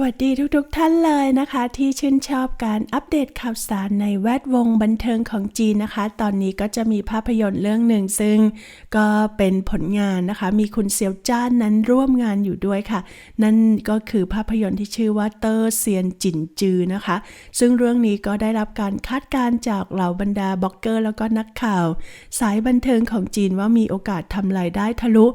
วัสดีทุกๆทท่านเลยนะคะ ที่ชื่นชอบการอัปเดตข่าวสารในแวดวงบันเทิงของจีนนะคะ ตอนนี้ก็จะมีภาพยนตร์เรื่องหนึ่งซึ่งก็เป็นผลงานนะคะ มีคุณเซียวจ้านนั้นร่วมงานอยู่ด้วยค่ะ นั่นก็คือภาพยนตร์ที่ชื่อว่าเตอร์เซียนจินจือนะคะ ซึ่งเรื่องนี้ก็ได้รับการคาดการจากเหล่าบรรดาบล็อกเกอร์ แล้วก็นักข่าว สายบันเทิงของจีนว่ามีโอกาสทำรายได้ทะลุ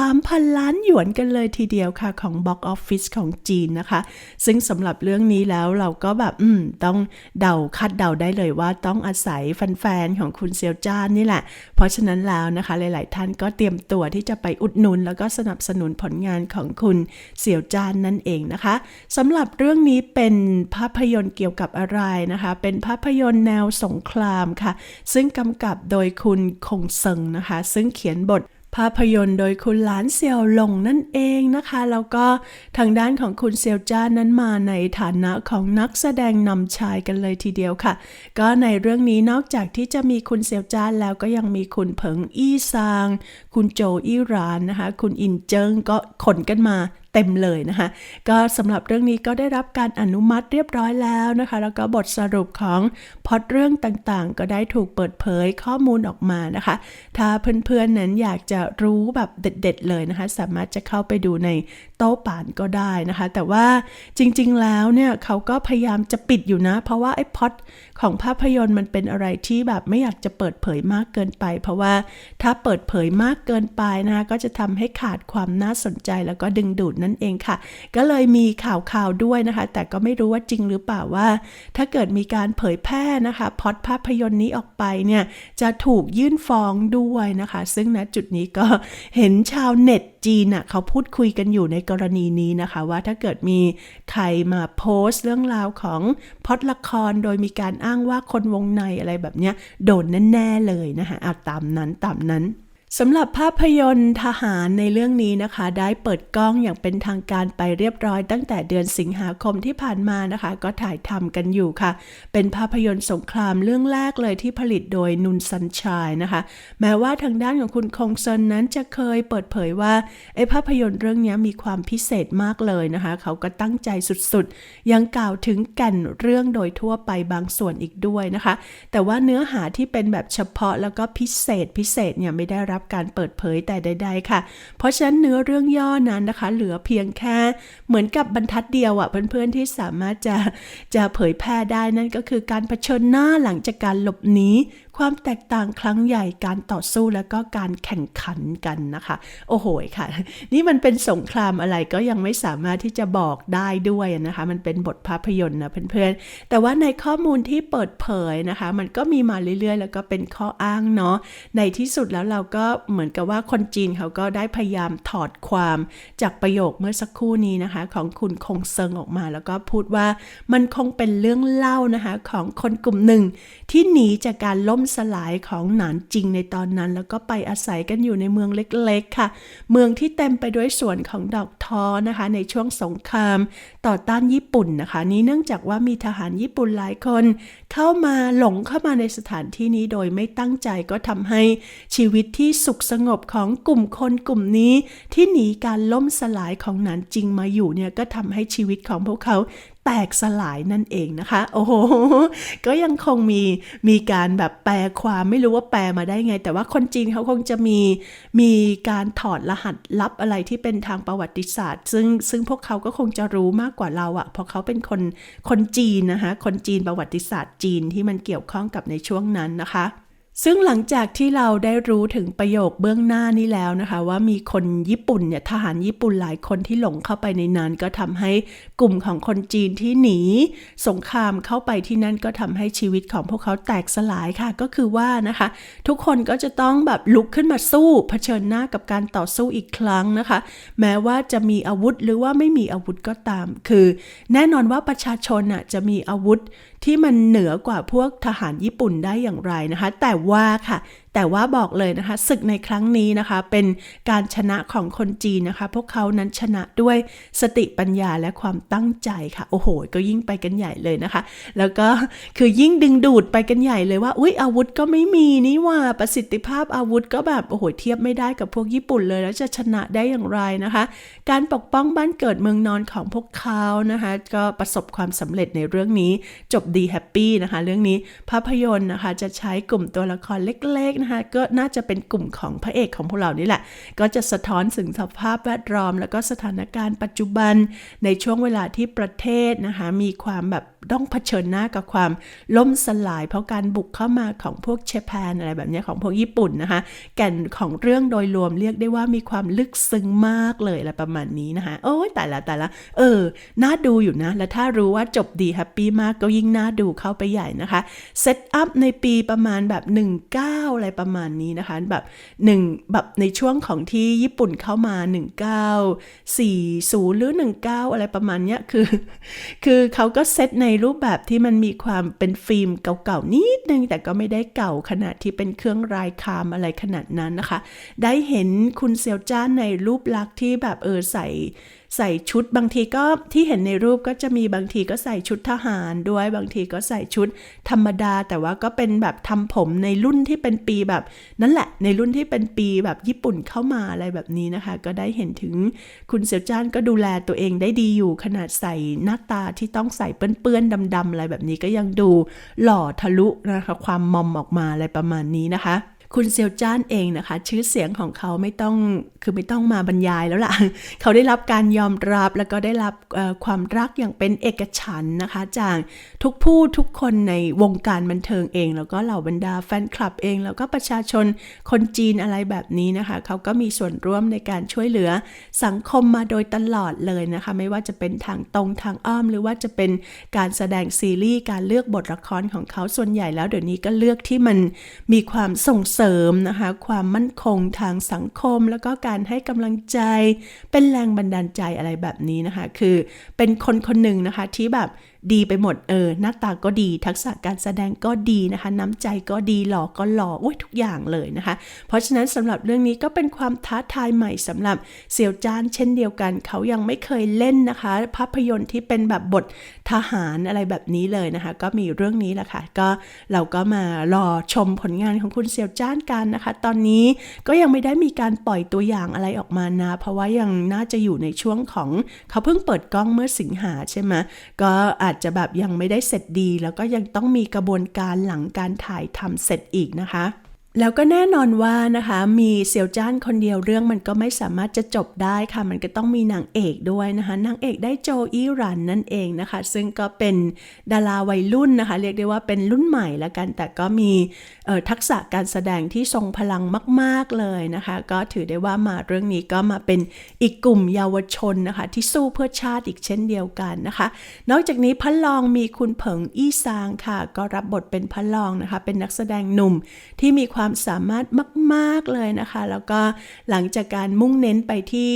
3,000 ล้านหยวนกันเลยทีเดียวค่ะของบ็อกออฟฟิศของจีนนะคะซึ่งสำหรับเรื่องนี้แล้วเราก็แบบอืมต้องเดาคาดเดาได้เลยว่าต้องอาศัยแฟนๆของคุณเซียวจ้านนี่แหละ เพราะฉะนั้นแล้วนะคะหลาย ๆ ท่านก็เตรียมตัวที่จะไปอุดหนุน แล้วก็สนับสนุนผลงานของคุณเสี่ยวจ้านนั่นเองนะคะสำหรับเรื่องนี้เป็นภาพยนตร์เกี่ยวกับอะไรนะคะ เป็นภาพยนตร์แนวสงครามค่ะ ซึ่งกำกับโดยคุณคงเซิงนะคะ ซึ่งเขียนบท ภาพยนตร์โดยคุณหลานเซียวหลงนั่นเองนะคะ แล้วก็ทางด้านของคุณเซียวจ้านนั้นมาในฐานะของนักแสดงนำชายกันเลยทีเดียวค่ะ ก็ในเรื่องนี้นอกจากที่จะมีคุณเซียวจ้านแล้วก็ยังมีคุณเผิงอี้ซาง คุณโจอี้รานนะคะ คุณอินเจิงก็ขนกันมาเต็มเลยนะคะ ก็สำหรับเรื่องนี้ก็ได้รับการอนุมัติเรียบร้อยแล้วนะคะ แล้วก็บทสรุปของพอดเรื่องต่างๆ ก็ได้ถูกเปิดเผยข้อมูลออกมานะคะ ถ้าเพื่อนๆนั้นอยากจะรู้แบบเด็ด ๆ เลยนะคะ สามารถจะเข้าไปดูในโต๊ะป่านก็ได้นะคะ แต่ว่าจริงๆแล้วเนี่ยเขาก็พยายามจะปิดอยู่นะ เพราะว่าไอ้พอดของภาพยนตร์มันเป็นอะไรที่แบบไม่อยากจะเปิดเผยมากเกินไป เพราะว่าถ้าเปิดเผยมากเกินไปนะคะก็จะทำให้ขาดความน่าสนใจแล้วก็ดึงดูดนั่นเองค่ะ ก็เลยมีข่าวข่าวๆด้วยนะคะ แต่ก็ไม่รู้ว่าจริงหรือเปล่าว่า ถ้าเกิดมีการเผยแพร่นะคะพอดภาพยนตร์นี้ออกไปเนี่ยจะถูกยื่นฟ้องด้วยนะคะ ซึ่งณจุดนี้ก็เห็นชาวเน็ตจีนอะเขาพูดคุยกันอยู่ในกรณีนี้นะคะ ว่าถ้าเกิดมีใครมาโพสต์เรื่องราวของพอดละครโดยมีการอ้างว่าคนวงในอะไรแบบเนี้ยโดนแน่ ๆ เลยนะคะเอาตามนั้นตามนั้น สำหรับภาพยนตร์ทหารในเรื่องนี้นะคะ ได้เปิดกล้องอย่างเป็นทางการไปเรียบร้อย ตั้งแต่เดือนสิงหาคมที่ผ่านมานะคะ ก็ถ่ายทำกันอยู่ค่ะ เป็นภาพยนตร์สงครามเรื่องแรกเลยที่ผลิตโดยนุนซันชายนะคะ แม้ว่าทางด้านของคุณคงเซนนั้นจะเคยเปิดเผยว่าไอ้ภาพยนตร์เรื่องนี้มีความพิเศษมากเลยนะคะ เขาก็ตั้งใจสุดๆ ยังกล่าวถึงแก่นเรื่องโดยทั่วไปบางส่วนอีกด้วยนะคะ แต่ว่าเนื้อหาที่เป็นแบบเฉพาะแล้วก็พิเศษพิเศษเนี่ยไม่ได้รับการเปิดเผยแต่ใด ๆ ค่ะ เพราะฉะนั้นเนื้อเรื่องย่อนั้นนะคะ เหลือเพียงแค่เหมือนกับบรรทัดเดียวอะเพื่อนๆที่สามารถจะจะเผยแพร่ได้นั่นก็คือการเผชิญหน้าหลังจากการหลบหนี ความแตกต่างครั้งใหญ่การต่อสู้แล้วก็การแข่งขันกันนะคะ โอ้โหค่ะ นี่มันเป็นสงครามอะไรก็ยังไม่สามารถที่จะบอกได้ด้วยนะคะ มันเป็นบทภาพยนตร์นะเพื่อนๆ แต่ว่าในข้อมูลที่เปิดเผยนะคะ มันก็มีมาเรื่อยๆ แล้วก็เป็นข้ออ้างเนาะในที่สุดแล้วเราก็เหมือนกับว่าคนจีนเขาก็ได้พยายามถอดความจากประโยคเมื่อสักครู่นี้นะคะ ของคุณคงเซิงออกมา แล้วก็พูดว่ามันคงเป็นเรื่องเล่านะคะของคนกลุ่มหนึ่งที่หนีจากการล่มสลายของหนานจริงในตอนนั้น แล้วก็ไปอาศัยกันอยู่ในเมืองเล็กๆค่ะ เมืองที่เต็มไปด้วยสวนของดอกทอนะคะ ในช่วงสงคราม ต่อต้านญี่ปุ่นนะคะ นี้เนื่องจากว่ามีทหารญี่ปุ่นหลายคน เข้ามาหลงเข้ามาในสถานที่นี้โดยไม่ตั้งใจก็ทำให้ชีวิตที่สุขสงบของกลุ่มคนกลุ่มนี้ ที่หนีการล่มสลายของหนานจิงมาอยู่เนี่ยก็ทำให้ชีวิตของพวกเขาแตกสลายนั่นเองนะคะ โอ้โห ก็ยังคงมีมีการแบบแปลความไม่รู้ว่าแปลมาได้ไง แต่ว่าคนจีนเขาคงจะมีมีการถอดรหัสลับอะไรที่เป็นทางประวัติศาสตร์ ซึ่งซึ่งพวกเขาก็คงจะรู้มากกว่าเราอะเพราะเขาเป็นคนคนจีนนะคะ คนจีนประวัติศาสตร์จีนที่มันเกี่ยวข้องกับในช่วงนั้นนะคะ ซึ่งหลังจากที่เราได้รู้ถึงประโยคเบื้องหน้านี้แล้วนะคะ ว่ามีคนญี่ปุ่นเนี่ยทหารญี่ปุ่นหลายคนที่หลงเข้าไปในนั้นก็ทำให้กลุ่มของคนจีนที่หนี สงครามเข้าไปที่นั่นก็ทำให้ชีวิตของพวกเขาแตกสลายค่ะ ก็คือว่านะคะ ทุกคนก็จะต้องแบบลุกขึ้นมาสู้เผชิญหน้ากับการต่อสู้อีกครั้งนะคะ แม้ว่าจะมีอาวุธหรือว่าไม่มีอาวุธก็ตาม คือ แน่นอนว่าประชาชนน่ะจะมีอาวุธที่มันเหนือกว่าพวกทหารญี่ปุ่นได้อย่างไรนะคะ แต่ว่าค่ะ แต่ว่าบอกเลยนะคะศึกในครั้งนี้นะคะ เป็นการชนะของคนจีนนะคะ พวกเขานั้นชนะด้วยสติปัญญาและความตั้งใจค่ะ โอ้โห ก็ยิ่งไปกันใหญ่เลยนะคะ แล้วก็คือยิ่งดึงดูดไปกันใหญ่เลยว่า อุ้ยอาวุธก็ไม่มีนี่ว่าประสิทธิภาพอาวุธก็แบบโอ้โหเทียบไม่ได้กับพวกญี่ปุ่นเลยแล้วจะชนะได้อย่างไรนะคะ การปกป้องบ้านเกิดเมืองนอนของพวกเขานะคะ ก็ประสบความสำเร็จในเรื่องนี้จบดีแฮปปี้นะคะ เรื่องนี้ภาพยนตร์นะคะ จะใช้กลุ่มตัวละครเล็กๆนะคะก็น่าจะเป็นกลุ่มของพระเอกของพวกเรานี่แหละ ก็จะสะท้อนถึงสภาพแวดล้อม แล้วก็สถานการณ์ปัจจุบันในช่วงเวลาที่ประเทศนะคะมีความแบบต้องเผชิญหน้ากับความล่มสลาย เพราะการบุกเข้ามาของพวกเชแปนอะไรแบบนี้ของพวกญี่ปุ่นนะคะแก่นของเรื่องโดยรวมเรียกได้ว่ามีความลึกซึ้งมากเลยอะไรประมาณนี้นะคะโอ้ยแต่ละแต่ละเออน่าดูอยู่นะ และถ้ารู้ว่าจบดีแฮปปี้มากก็ยิ่งน่าดูเข้าไปใหญ่นะคะเซตอัพในปีประมาณแบบ 19อะไรประมาณนี้นะคะ แบบ1แบบในช่วงของที่ญี่ปุ่นเข้ามา 1940 หรือ 19 อะไรประมาณเนี้ยคือ คือเขาก็เซตในรูปแบบที่มันมีความเป็นฟิล์มเก่าๆนิดนึง แต่ก็ไม่ได้เก่าขนาดที่เป็นเครื่องรายคามอะไรขนาดนั้นนะคะ ได้เห็นคุณเซียวจ้านในรูปลักษณ์ที่แบบเออใส่ใส่ชุดบางทีก็ที่เห็นในรูปก็จะมีบางทีก็ใส่ชุดทหารด้วยบางทีก็ใส่ชุดธรรมดา แต่ว่าก็เป็นแบบทำผมในรุ่นที่เป็นปีแบบ นั่นแหละ ในรุ่นที่เป็นปีแบบญี่ปุ่นเข้ามาอะไรแบบนี้นะคะ ก็ได้เห็นถึงคุณเซียวจ้านก็ดูแลตัวเองได้ดีอยู่ขนาดใส่หน้าตาที่ต้องใส่เปื้อนๆดำๆอะไรแบบนี้ก็ยังดูหล่อทะลุนะคะความมอมออกมาอะไรประมาณนี้นะคะ คุณเซียวจ้านเองนะคะ ชื่อเสียงของเขาไม่ต้องคือไม่ต้องมาบรรยายแล้วล่ะ เขาได้รับการยอมรับแล้วก็ได้รับความรักอย่างเป็นเอกฉันท์นะคะ จากทุกผู้ทุกคนในวงการบันเทิงเอง แล้วก็เหล่าบรรดาแฟนคลับเอง แล้วก็ประชาชนคนจีนอะไรแบบนี้นะคะ เขาก็มีส่วนร่วมในการช่วยเหลือสังคมมาโดยตลอดเลยนะคะ ไม่ว่าจะเป็นทางตรงทางอ้อม หรือว่าจะเป็นการแสดงซีรีส์การเลือกบทละครของเขาส่วนใหญ่แล้วเดี๋ยวนี้ก็เลือกที่มันมีความส่งเสริมนะคะ ความมั่นคงทางสังคม แล้วก็การให้กำลังใจ เป็นแรงบันดาลใจอะไรแบบนี้นะคะ คือเป็นคนคนหนึ่งนะคะที่แบบดีไปหมดเออหน้าตาก็ดี ทักษะการแสดงก็ดีนะคะ น้ำใจก็ดีหล่อก็หล่ออุ้ยทุกอย่างเลยนะคะ เพราะฉะนั้นสำหรับเรื่องนี้ก็เป็นความท้าทายใหม่สำหรับเสี่ยวจานเช่นเดียวกัน เขายังไม่เคยเล่นนะคะ ภาพยนตร์ที่เป็นแบบบททหารอะไรแบบนี้เลยนะคะ ก็มีเรื่องนี้แหละค่ะก็เราก็มารอชมผลงานของคุณเสี่ยวจ้านกันนะคะ ตอนนี้ก็ยังไม่ได้มีการปล่อยตัวอย่างอะไรออกมานะ เพราะว่ายังน่าจะอยู่ในช่วงของเขาเพิ่งเปิดกล้องเมื่อสิงหาใช่ไหมก็อาจจะแบบยังไม่ได้เสร็จดี แล้วก็ยังต้องมีกระบวนการหลังการถ่ายทำเสร็จอีกนะคะ แล้วก็แน่นอนว่านะคะมีเซียวจ้านคนเดียวเรื่องมันก็ไม่สามารถจะจบได้ค่ะ มันก็ต้องมีนางเอกด้วยนะคะนางเอกได้โจอี้รันนั่นเองนะคะ ซึ่งก็เป็นดาราวัยรุ่นนะคะ เรียกได้ว่าเป็นรุ่นใหม่ละกัน แต่ก็มีทักษะการแสดงที่ทรงพลังมาก ๆเลยนะคะ ก็ถือได้ว่ามาเรื่องนี้ก็มาเป็นอีกกลุ่มเยาวชนนะคะ ที่สู้เพื่อชาติอีกเช่นเดียวกันนะคะ นอกจากนี้พระรองมีคุณเผิงอี้ซางค่ะ ก็รับบทเป็นพระรองนะคะ เป็นนักแสดงหนุ่มที่มีความสามารถมาก ๆ เลยนะคะ แล้วก็หลังจากการมุ่งเน้นไปที่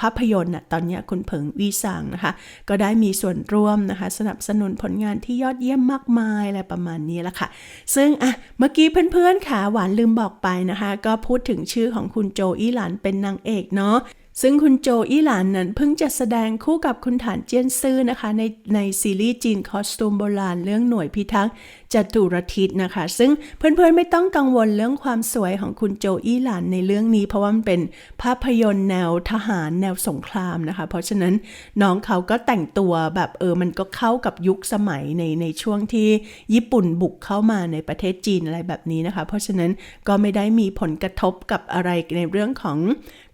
ภาพยนตร์น่ะตอนนี้คุณเผิงวีซางนะคะ ก็ได้มีส่วนร่วมนะคะ สนับสนุนผลงานที่ยอดเยี่ยมมากมายอะไรประมาณนี้ละค่ะ ซึ่งอะเมื่อกี้เพื่อนๆค่ะหวานลืมบอกไปนะคะ ก็พูดถึงชื่อของคุณโจอี้หลานเป็นนางเอกเนาะซึ่งคุณโจอี้หลานนั้นเพิ่งจะแสดงคู่กับคุณฐานเจียนซื่อนะคะ ในในซีรีส์จีนคอสตูมโบราณเรื่องหน่วยพิทักษ์จตุรทิศนะคะ ซึ่งเพื่อนๆไม่ต้องกังวลเรื่องความสวยของคุณโจอี้หลานในเรื่องนี้ เพราะว่ามันเป็นภาพยนตร์แนวทหารแนวสงครามนะคะ เพราะฉะนั้นน้องเขาก็แต่งตัวแบบเออมันก็เข้ากับยุคสมัยในในช่วงที่ญี่ปุ่นบุกเข้ามาในประเทศจีนอะไรแบบนี้นะคะ เพราะฉะนั้นก็ไม่ได้มีผลกระทบกับอะไรในเรื่องของ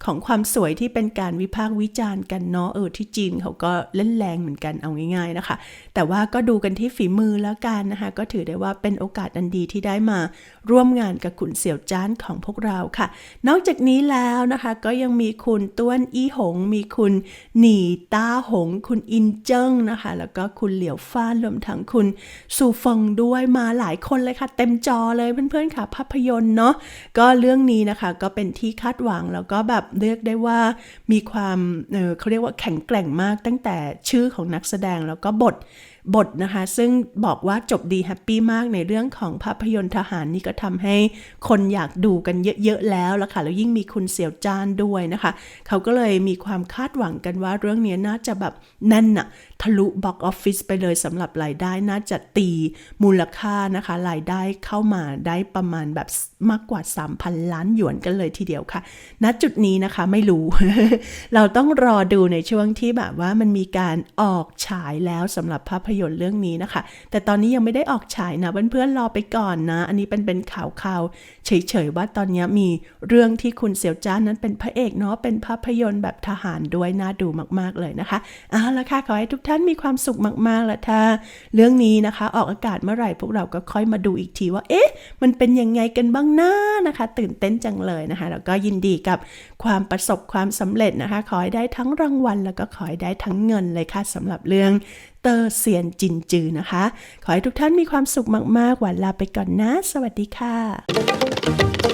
ของความสวยที่เป็นการวิพากษ์วิจารณ์กันเนาะเออที่จีนเขาก็เล่นแรงเหมือนกันเอาง่าย ๆนะคะ แต่ว่าก็ดูกันที่ฝีมือแล้วกันนะคะก็ถือได้ว่าเป็นโอกาสอันดีที่ได้มาร่วมงานกับขุนเสี่ยวจ้านของพวกเราค่ะ นอกจากนี้แล้วนะคะ ก็ยังมีคุณต้วนอี้หง มีคุณหนีต้าหง คุณอินเจิ้งนะคะ แล้วก็คุณเหลียวฟ้านรวมทั้งคุณซูฟงด้วยมาหลายคนเลยค่ะ เต็มจอเลยเพื่อนๆค่ะ ภาพยนตร์เนาะก็เรื่องนี้นะคะก็เป็นที่คาดหวังแล้วก็แบบเรียกได้ว่ามีความเเขาเรียกว่าแข็งแกร่งมากตั้งแต่ชื่อของนักแสดงแล้วก็บท บทนะคะ ซึ่งบอกว่าจบดีแฮปปี้มากในเรื่องของภาพยนตร์ทหารนี่ก็ทำให้คนอยากดูกันเยอะ ๆ แล้วละค่ะ แล้วยิ่งมีคุณเสี่ยวจานด้วยนะคะ เขาก็เลยมีความคาดหวังกันว่าเรื่องนี้น่าจะแบบแน่นอะทะลุบ็อกออฟฟิศไปเลยสำหรับรายได้น่าจะตีมูลค่านะคะรายได้เข้ามาได้ประมาณแบบมากกว่า 3,000 ล้านหยวนกันเลยทีเดียวค่ะ ณจุดนี้นะคะไม่รู้ เราต้องรอดูในช่วงที่แบบว่ามันมีการออกฉายแล้วสำหรับภาพยนตร์เรื่องนี้นะคะ แต่ตอนนี้ยังไม่ได้ออกฉายนะเพื่อนๆรอไปก่อนนะ อันนี้เป็นเป็นข่าวข่าวๆเฉยๆว่าตอนนี้มีเรื่องที่คุณเสี่ยวจ้านนั้นเป็นพระเอกเนาะเป็นภาพยนตร์แบบทหารด้วยน่าดูมากๆเลยนะคะเอาละค่ะขอให้ทุกท่านมีความสุขมากๆละถ้าเรื่องนี้นะคะ ออกอากาศเมื่อไหร่พวกเราก็ค่อยมาดูอีกทีว่าเอ๊ะ มันเป็นยังไงกันบ้างนะนะคะ ตื่นเต้นจังเลยนะคะแล้วก็ยินดีกับความประสบความสำเร็จนะคะ ขอให้ได้ทั้งรางวัล แล้วก็ขอให้ได้ทั้งเงินเลยค่ะสำหรับเรื่อง เตอร์เซียนจินจือนะคะ ขอให้ทุกท่านมีความสุขมาก ๆ หวันลาไปก่อนนะ สวัสดีค่ะ